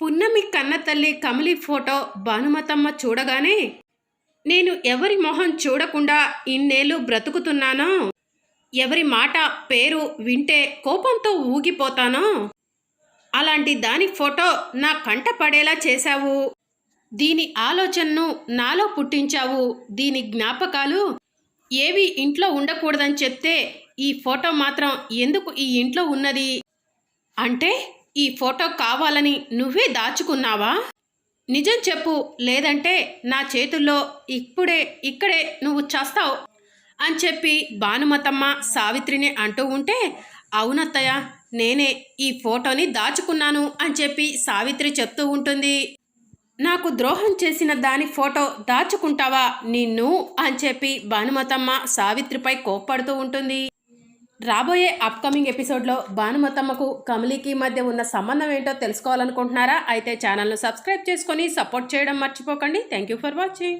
పున్నమి కన్న తల్లి కమలి ఫోటో భానుమతమ్మ చూడగానే నేను ఎవరి మొహం చూడకుండా ఇన్నేళ్ళు బ్రతుకుతున్నానో ఎవరి మాట పేరు వింటే కోపంతో ఊగిపోతానో? అలాంటి దాని ఫోటో నా కంట పడేలా చేశావు. దీని ఆలోచనను నాలో పుట్టించావు. దీని జ్ఞాపకాలు ఏవి ఇంట్లో ఉండకూడదని చెప్తే ఈ ఫోటో మాత్రం ఎందుకు ఈ ఇంట్లో ఉన్నది? అంటే ఈ ఫోటో కావాలని నువ్వే దాచుకున్నావా? నిజం చెప్పు లేదంటే నా చేతుల్లో ఇప్పుడే ఇక్కడే నువ్వు చస్తావు అని చెప్పి భానుమతమ్మ సావిత్రిని అంటూ ఉంటే అవునత్తయ్య నేనే ఈ ఫోటోని దాచుకున్నాను అని చెప్పి సావిత్రి చెప్తూ ఉంటుంది. నాకు ద్రోహం చేసిన దాని ఫోటో దాచుకుంటావా నిన్ను అని చెప్పి భానుమతమ్మ సావిత్రిపై కోప్పడుతూ ఉంటుంది. రాబోయే అప్కమింగ్ ఎపిసోడ్లో భానుమతమ్మకు కమలికి మధ్య ఉన్న సంబంధం ఏంటో తెలుసుకోవాలనుకుంటున్నారా? అయితే ఛానల్ను సబ్స్క్రైబ్ చేసుకొని సపోర్ట్ చేయడం మర్చిపోకండి. Thank you for watching